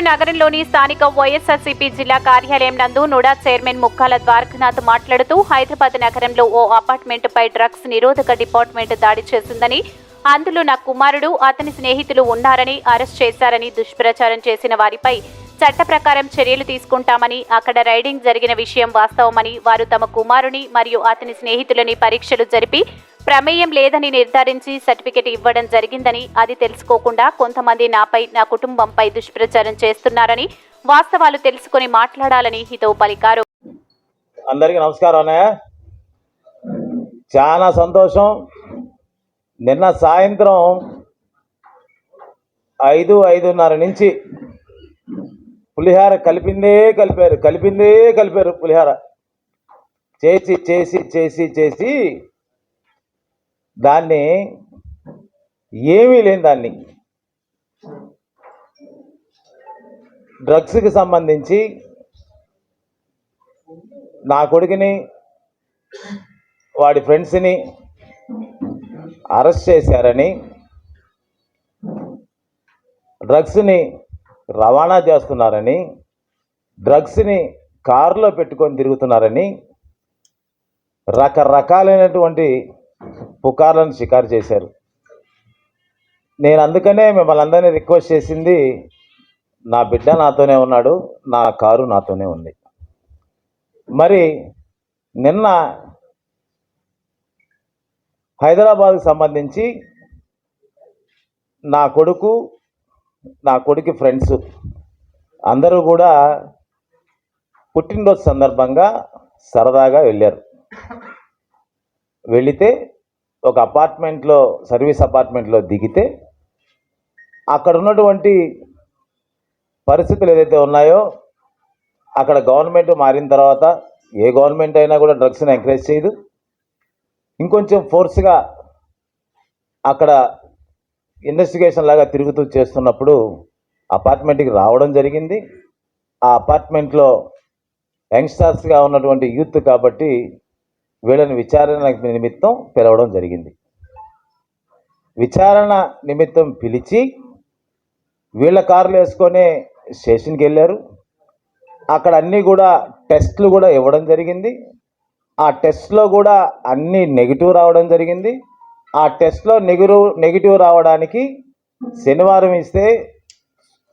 నెల్లూరు నగరంలోని స్థానిక వైఎస్ఆర్సీపీ జిల్లా కార్యాలయం నందు నుడా చైర్మన్ ముక్కాల ద్వారకనాథ్ మాట్లాడుతూ హైదరాబాద్ నగరంలో ఓ అపార్ట్మెంట్పై డ్రగ్స్ నిరోధక డిపార్ట్మెంట్ దాడి చేసిందని అందులో నా కుమారుడు అతని స్నేహితులు ఉన్నారని అరెస్ట్ చేశారని దుష్ప్రచారం చేసిన వారిపై చట్ట ప్రకారం చర్యలు తీసుకుంటామని అక్కడ రైడింగ్ జరిగిన విషయం వాస్తవమని వారు తమ కుమారుని మరియు అతని స్నేహితులని పరీక్షలు జరిపి ప్రమేయం లేదని నిర్ధారించి సర్టిఫికెట్ ఇవ్వడం జరిగిందని అది తెలుసుకోకుండా కొంతమంది నాపై నా కుటుంబంపై దుష్ప్రచారం చేస్తున్నారని వాస్తవాలు తెలుసుకుని మాట్లాడాలని హితవు పలికారు. అందరికీ నమస్కారం అన్నయ్య. చాలా సంతోషం. నిన్న సాయంత్రం ఐదు ఐదున్నర నుంచి పులిహార కలిపిందే కలిపారు కలిపిందే కలిపారు పులిహార. చేసి చేసి చేసి చేసి దాన్ని ఏమీ లేని దాన్ని డ్రగ్స్కి సంబంధించి నా కొడుకుని వాడి ఫ్రెండ్స్ని అరెస్ట్ చేశారని డ్రగ్స్ని రవాణా చేస్తున్నారని డ్రగ్స్ని కారులో పెట్టుకొని తిరుగుతున్నారని రకరకాలైనటువంటి పుకార్లను షికారు చేశారు. నేను అందుకనే మిమ్మల్ని అందరినీ రిక్వెస్ట్ చేసింది నా బిడ్డ నాతోనే ఉన్నాడు నా కారు నాతోనే ఉంది. మరి నిన్న హైదరాబాద్కి సంబంధించి నా కొడుకు నా కొడుకు ఫ్రెండ్స్ అందరూ కూడా పుట్టినరోజు సందర్భంగా సరదాగా వెళ్ళారు. వెళితే ఒక అపార్ట్మెంట్లో సర్వీస్ అపార్ట్మెంట్లో దిగితే అక్కడ ఉన్నటువంటి పరిస్థితులు ఏదైతే ఉన్నాయో అక్కడ గవర్నమెంట్ మారిన తర్వాత ఏ గవర్నమెంట్ అయినా కూడా డ్రగ్స్ని ఎంకరేజ్ చేయదు. ఇంకొంచెం ఫోర్స్గా అక్కడ ఇన్వెస్టిగేషన్ లాగా తిరుగుతూ చేస్తున్నప్పుడు అపార్ట్మెంట్కి రావడం జరిగింది. ఆ అపార్ట్మెంట్లో యంగ్స్టర్స్గా ఉన్నటువంటి యూత్ కాబట్టి వీళ్ళని విచారణ నిమిత్తం పిలవడం జరిగింది. విచారణ నిమిత్తం పిలిచి వీళ్ళ కార్లు వేసుకొని స్టేషన్కి వెళ్ళారు. అక్కడ అన్నీ కూడా టెస్ట్లు కూడా ఇవ్వడం జరిగింది. ఆ టెస్ట్లో కూడా అన్నీ నెగిటివ్ రావడం జరిగింది. ఆ టెస్ట్లో నెగిటివ్ నెగిటివ్ రావడానికి శనివారం ఇస్తే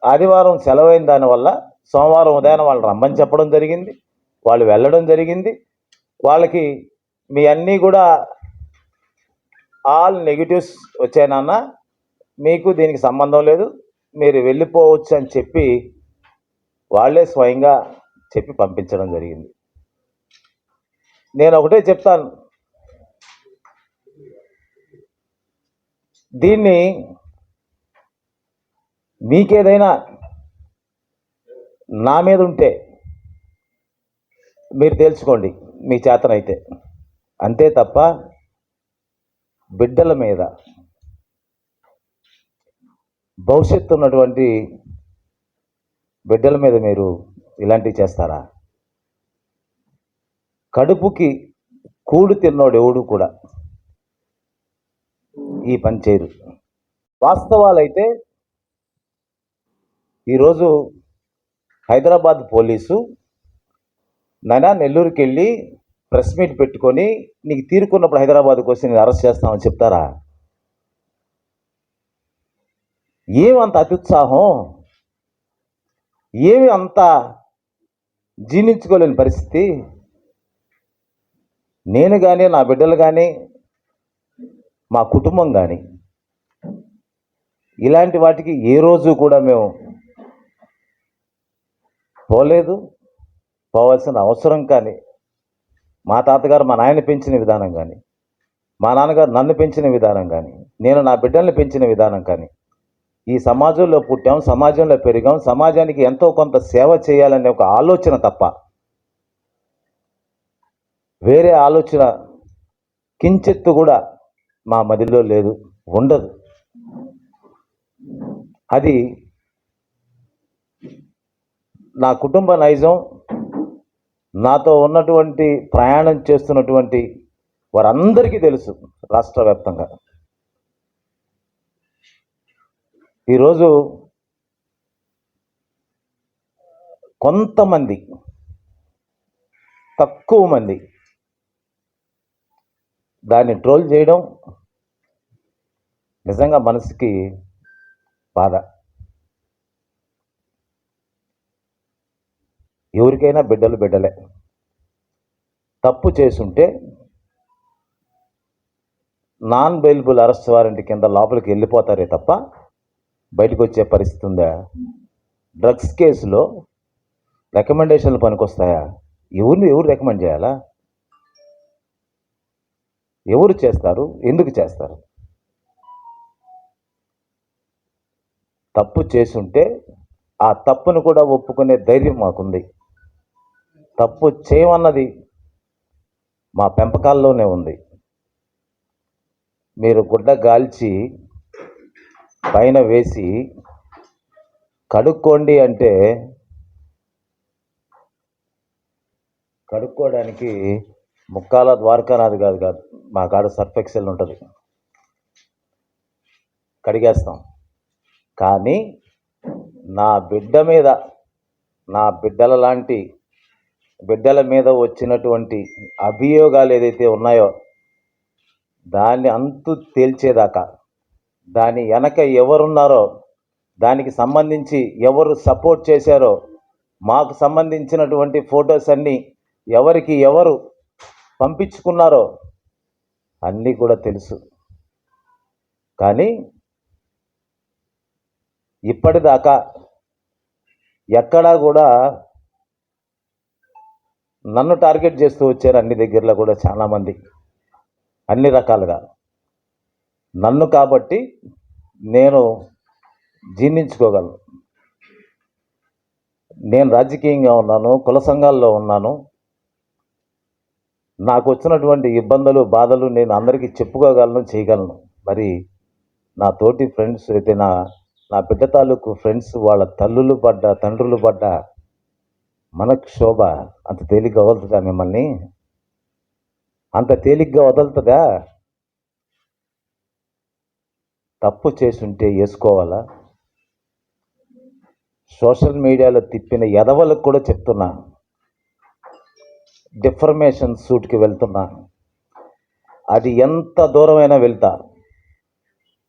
ఆదివారం సెలవైన దానివల్ల సోమవారం ఉదయం వాళ్ళు రమ్మని చెప్పడం జరిగింది. వాళ్ళు వెళ్ళడం జరిగింది. వాళ్ళకి మీ అన్నీ కూడా ఆల్ నెగిటివ్స్ వచ్చాయినాన్న మీకు దీనికి సంబంధం లేదు. మీరు వెళ్ళిపోవచ్చు అని చెప్పి వాళ్ళే స్వయంగా చెప్పి పంపించడం జరిగింది. నేను ఒకటే చెప్తాను. దీన్ని మీకేదైనా నా మీద ఉంటే మీరు తెలుసుకోండి మీ చేతనైతే. అంతే తప్ప బిడ్డల మీద భవిష్యత్తు ఉన్నటువంటి బిడ్డల మీద మీరు ఇలాంటివి చేస్తారా? కడుపుకి కూడు తిన్నోడు ఎవడు కూడా ఈ పని చేయరు వాస్తవాలైతే ఈరోజు హైదరాబాద్ పోలీసు నైనా నెల్లూరుకి వెళ్ళి ప్రెస్ మీట్ పెట్టుకొని నీకు తీరుకున్నప్పుడు హైదరాబాద్కి వచ్చి నేను అరెస్ట్ చేస్తామని చెప్తారా? ఏమి అంత అత్యుత్సాహం? ఏమి అంత జీర్ణించుకోలేని పరిస్థితి? నేను కానీ నా బిడ్డలు కానీ మా కుటుంబం కానీ ఇలాంటి వాటికి ఏ రోజు కూడా మేము పోలేదు. పోవాల్సిన అవసరం కానీ మా తాతగారు మా నాయన పెంచిన విధానం కానీ మా నాన్నగారు నన్ను పెంచిన విధానం కానీ నేను నా బిడ్డల్ని పెంచిన విధానం కానీ ఈ సమాజంలో పుట్టాం సమాజంలో పెరిగాం సమాజానికి ఎంతో కొంత సేవ చేయాలనే ఒక ఆలోచన తప్ప వేరే ఆలోచన కించెత్తు కూడా మా మదిలో లేదు ఉండదు. అది నా కుటుంబ నైజం నాతో ఉన్నటువంటి ప్రయాణం చేస్తున్నటువంటి వారందరికీ తెలుసు రాష్ట్ర వ్యాప్తంగా. ఈరోజు కొంతమంది తక్కువ మంది దాన్ని ట్రోల్ చేయడం నిజంగా మనసుకి బాధ. ఎవరికైనా బిడ్డలు బిడ్డలే. తప్పు చేసుంటే నాన్ బెయిలబుల్ అరెస్ట్ వారెంట్ కింద లోపలికి వెళ్ళిపోతారే తప్ప బయటకు వచ్చే పరిస్థితి ఉందా? డ్రగ్స్ కేసులో రికమెండేషన్లు పనికొస్తాయా? ఎవరిని ఎవరు రికమెండ్ చేయాలా? ఎవరు చేస్తారు? ఎందుకు చేస్తారు? తప్పు చేసుంటే ఆ తప్పును కూడా ఒప్పుకునే ధైర్యం మాకుంది. తప్పు చేయమన్నది మా పెంపకాల్లోనే ఉంది. మీరు గుడ్డ గాల్చి పైన వేసి కడుక్కోండి అంటే కడుక్కోవడానికి ముక్కాల ద్వారకానాది కాదు కాదు మా కాడ సర్ఫ్ ఎక్సెల్ ఉంటుంది. కడిగేస్తాం. కానీ నా బిడ్డ మీద నా బిడ్డల లాంటి బిడ్డల మీద వచ్చినటువంటి అభియోగాలు ఏదైతే ఉన్నాయో దాన్ని అంతు తేల్చేదాకా దాని వెనక ఎవరున్నారో దానికి సంబంధించి ఎవరు సపోర్ట్ చేశారో మాకు సంబంధించినటువంటి ఫొటోస్ అన్నీ ఎవరికి ఎవరు పంపించుకున్నారో అన్నీ కూడా తెలుసు. కానీ ఇప్పటిదాకా ఎక్కడా కూడా నన్ను టార్గెట్ చేస్తూ వచ్చారు అన్ని దగ్గరలో కూడా చాలామంది. అన్ని రకాలుగా. నన్ను కాబట్టి నేను జీర్ణించుకోగలను. నేను రాజకీయంగా ఉన్నాను కుల సంఘాల్లో ఉన్నాను. నాకు వచ్చినటువంటి ఇబ్బందులు బాధలు నేను అందరికీ చెప్పుకోగలను చేయగలను. మరి నా తోటి ఫ్రెండ్స్ అయితే నా నా బిడ్డ తాలూకు ఫ్రెండ్స్ వాళ్ళ తల్లులు పడ్డ తండ్రులు పడ్డ మనకు శోభ అంత తేలిగ్గా వదులుతుందా మిమ్మల్ని? అంత తేలిగ్గా వదులుతుందా? తప్పు చేసుంటే వేసుకోవాలా సోషల్ మీడియాలో తిప్పిన ఎదవలకు కూడా చెప్తున్నా. డిఫర్మేషన్ సూట్కి వెళ్తున్నా. అది ఎంత దూరమైనా వెళ్తా.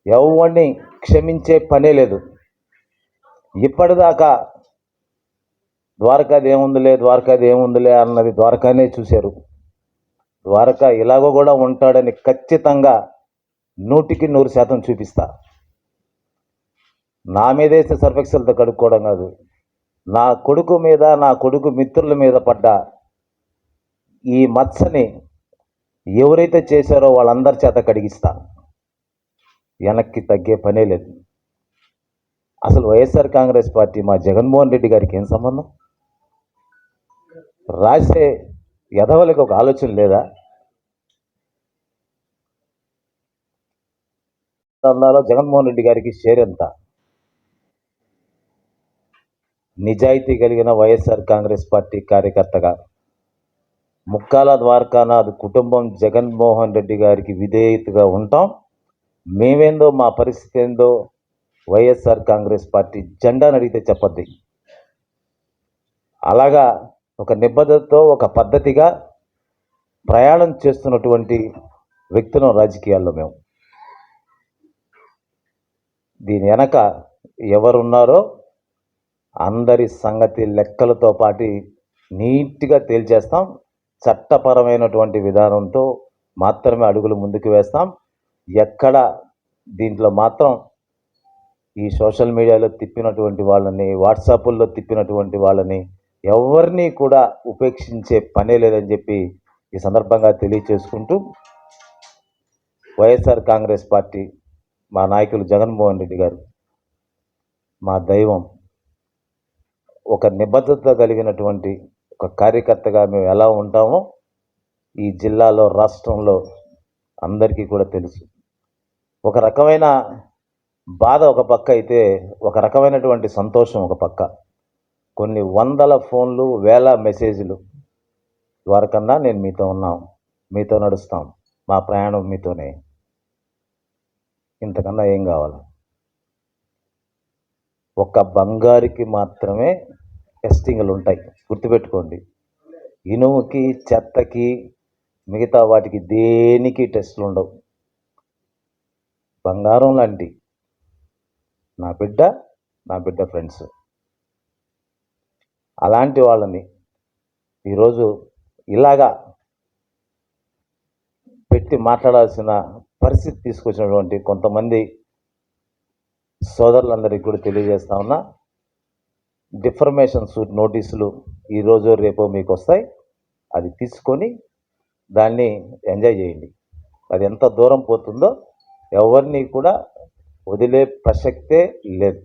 ఎవరిని క్షమించే పనే లేదు. ఇప్పటిదాకా ద్వారకాది ఏముందిలే ద్వారకాది ఏముందిలే అన్నది ద్వారకానే చూశారు. ద్వారకా ఇలాగో కూడా ఉంటాడని ఖచ్చితంగా నూటికి నూరు శాతం చూపిస్తా. నా మీదేస్తే సర్ఫెక్సల్తో కడుక్కోవడం కాదు. నా కొడుకు మీద నా కొడుకు మిత్రుల మీద పడ్డ ఈ మత్సని ఎవరైతే చేశారో వాళ్ళందరి చేత కడిగిస్తా. వెనక్కి తగ్గే పనే లేదు. అసలు వైఎస్ఆర్ కాంగ్రెస్ పార్టీ మా జగన్మోహన్ రెడ్డి గారికి ఏం సంబంధం? రాసే ఎదవలకి ఒక ఆలోచన లేదా? జగన్మోహన్ రెడ్డి గారికి షేర్ ఎంత? నిజాయితీ కలిగిన వైఎస్ఆర్ కాంగ్రెస్ పార్టీ కార్యకర్తగా. ముక్కాల ద్వారకానాథ్ కుటుంబం జగన్మోహన్ రెడ్డి గారికి విధేయతగా ఉంటాం. మేమేందో మా పరిస్థితి ఏందో వైఎస్ఆర్ కాంగ్రెస్ పార్టీ జెండాను అడిగితే చెప్పద్ది. అలాగా ఒక నిబద్ధతతో ఒక పద్ధతిగా ప్రయాణం చేస్తున్నటువంటి వ్యక్తులం రాజకీయాల్లో మేము. దీని వెనక ఎవరున్నారో అందరి సంగతి లెక్కలతో పాటు నీట్గా తేల్చేస్తాం. చట్టపరమైనటువంటి విధానంతో మాత్రమే అడుగులు ముందుకు వేస్తాం. ఎక్కడ దీంట్లో మాత్రం ఈ సోషల్ మీడియాలో తిప్పినటువంటి వాళ్ళని వాట్సాపుల్లో తిప్పినటువంటి వాళ్ళని ఎవరిని కూడా ఉపేక్షించే పనే లేదని చెప్పి ఈ సందర్భంగా తెలియచేసుకుంటూ వైఎస్ఆర్ కాంగ్రెస్ పార్టీ మా నాయకులు జగన్మోహన్ రెడ్డి గారు మా దైవం ఒక నిబద్ధత కలిగినటువంటి ఒక కార్యకర్తగా మేము ఎలా ఉంటామో ఈ జిల్లాలో రాష్ట్రంలో అందరికీ కూడా తెలుసు. ఒక రకమైన బాధ ఒక పక్క అయితే ఒక రకమైనటువంటి సంతోషం ఒక పక్క. కొన్ని వందల ఫోన్లు వేల మెసేజ్లు ద్వారకన్నా నేను మీతో ఉన్నాం. మీతో నడుస్తాం. మా ప్రయాణం మీతోనే. ఇంతకన్నా ఏం కావాలి? ఒక్క బంగారికి మాత్రమే టెస్టింగ్లు ఉంటాయి. గుర్తుపెట్టుకోండి. ఇనుముకి చెత్తకి మిగతా వాటికి దేనికి టెస్టులు ఉండవు. బంగారం లాంటి నా బిడ్డ నా బిడ్డ ఫ్రెండ్స్. అలాంటి వాళ్ళని ఈరోజు ఇలాగా పెట్టి మాట్లాడాల్సిన పరిస్థితి తీసుకొచ్చినటువంటి కొంతమంది సోదరులందరికీ కూడా తెలియజేస్తా ఉన్నా. డిఫర్మేషన్ సూట్ నోటీసులు ఈరోజు రేపు మీకు వస్తాయి. అది తీసుకొని దాన్ని ఎంజాయ్ చేయండి. అది ఎంత దూరం పోతుందో ఎవరిని కూడా వదిలే ప్రసక్తే లేదు.